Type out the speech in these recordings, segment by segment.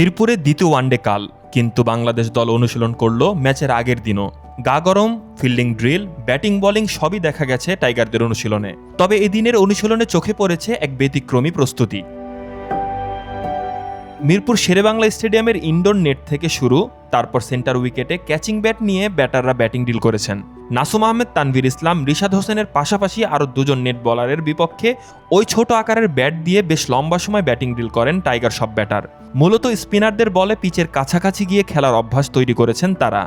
মিরপুরে দ্বিতীয় ওয়ানডে কাল, কিন্তু বাংলাদেশ দল অনুশীলন করল ম্যাচের আগের দিনও। গা গরম, ফিল্ডিং ড্রিল, ব্যাটিং, বোলিং সবই দেখা গেছে টাইগারদের অনুশীলনে। তবে এদিনের অনুশীলনে চোখে পড়েছে এক ব্যতিক্রমী প্রস্তুতি। মিরপুর শেরেবাংলা স্টেডিয়ামের ইনডোর নেট থেকে শুরু তারপর সেন্টার উইকেটে ক্যাচিং ব্যাট নিয়ে ব্যাটাররা ব্যাটিং ডিল করেছেন। নাসুম আহমেদ, তানভীর ইসলাম, রিশাদ হোসেনের পাশাপাশি আরও দুজন নেট বলারের বিপক্ষে ওই ছোট আকারের ব্যাট দিয়ে বেশ লম্বা সময় ব্যাটিং ডিল করেন টাইগার সব ব্যাটার। মূলত স্পিনারদের বলে পিচের কাছাকাছি গিয়ে খেলার অভ্যাস তৈরি করেছেন তারা।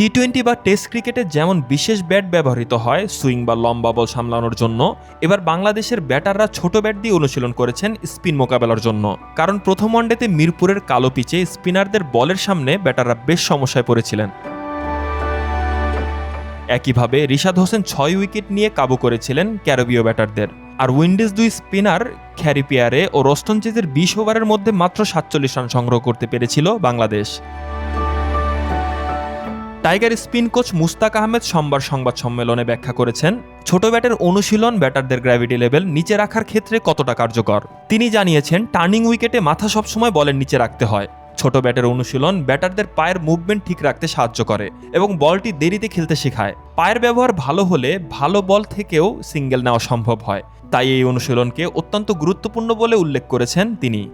টি টোয়েন্টি বা টেস্ট ক্রিকেটে যেমন বিশেষ ব্যাট ব্যবহৃত হয় সুইং বা লম্বা বল সামলানোর জন্য, এবার বাংলাদেশের ব্যাটাররা ছোট ব্যাট দিয়ে অনুশীলন করেছেন স্পিন মোকাবেলার জন্য। কারণ প্রথম ওয়ানডেতে মিরপুরের কালো পিচে স্পিনারদের বলের সামনে ব্যাটাররা বেশ সমস্যায় পড়েছিলেন। একইভাবে রিশাদ হোসেন ছয় উইকেট নিয়ে কাবু করেছিলেন ক্যারবীয় ব্যাটারদের আর উইন্ডিজ দুই স্পিনার খ্যারিপিয়ারে ও রস্টন বিশ ওভারের মধ্যে মাত্র সাতচল্লিশ রান সংগ্রহ করতে পেরেছিল Bangladesh. Tiger spin coach Mushtaq Ahmed সোমবার সংবাদ সম্মেলনে ব্যাখ্যা করেছেন, ছোট ব্যাটের অনুশীলন ব্যাটারদের গ্র্যাভিটি লেভেল নিচে রাখার ক্ষেত্রে কতটা কার্যকর। তিনি জানিয়েছেন, টার্নিং উইকেটে মাথা সবসময় বলের নিচে রাখতে হয়। ছোট ব্যাটের অনুশীলন ব্যাটারদের পায়ের মুভমেন্ট ঠিক রাখতে সাহায্য করে এবং বলটি দেরিতে খেলতে শেখায়। পায়ের ব্যবহার ভালো হলে ভালো বল থেকেও সিঙ্গেল নেওয়া সম্ভব হয়। তাই এই অনুশীলনকে অত্যন্ত গুরুত্বপূর্ণ বলে উল্লেখ করেছেন তিনি।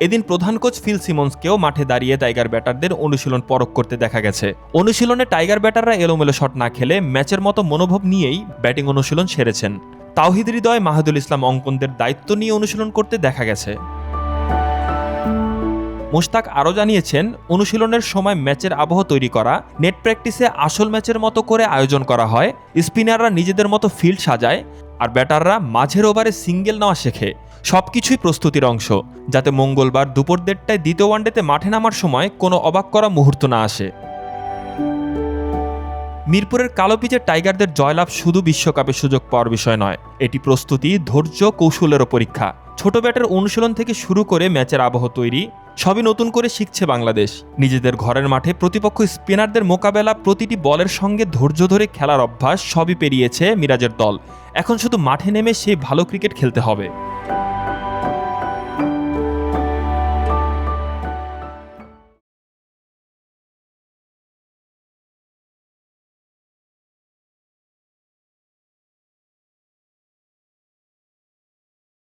এদিন প্রধান কোচ ফিল সিমন্সকেও মাঠে দাঁড়িয়ে টাইগার ব্যাটারদের অনুশীলন পরখ করতে দেখা গেছে। অনুশীলনে টাইগার ব্যাটাররা এলোমেলো শট না খেলে ম্যাচের মতো মনোভাব নিয়েই ব্যাটিং অনুশীলন সেরেছেন। তাওহিদ হৃদয় মাহাদুল ইসলাম অঙ্কনদের দায়িত্ব নিয়ে অনুশীলন করতে দেখা গেছে। মুশতাক আরও জানিয়েছেন, অনুশীলনের সময় ম্যাচের আবহ তৈরি করা, নেট প্র্যাকটিসে আসল ম্যাচের মতো করে আয়োজন করা হয়, স্পিনাররা নিজেদের মতো ফিল্ড সাজায়, আর ব্যাটাররা মাঝের ওভারে সিঙ্গেল নেওয়া শেখে। সব কিছুই প্রস্তুতির অংশ, যাতে মঙ্গলবার দুপুর দেড়টায় দ্বিতীয় ওয়ানডেতে মাঠে নামার সময় কোনো অবাক করা মুহূর্ত না আসে। মিরপুরের কালো পিচের টাইগারদের জয়লাভ শুধু বিশ্বকাপে সুযোগ পাওয়ার বিষয় নয়, এটি প্রস্তুতি, ধৈর্য, কৌশলেরও পরীক্ষা। ছোট ব্যাটের অনুশীলন থেকে শুরু করে ম্যাচের আবহ তৈরি, সবই নতুন করে শিখছে বাংলাদেশ। নিজেদের ঘরের মাঠে প্রতিপক্ষ স্পিনারদের মোকাবেলা, প্রতিটি বলের সঙ্গে ধৈর্য ধরে খেলার অভ্যাস সবই পেরিয়েছে মিরাজের দল। এখন শুধু মাঠে নেমে সেই ভালো ক্রিকেট খেলতে হবে।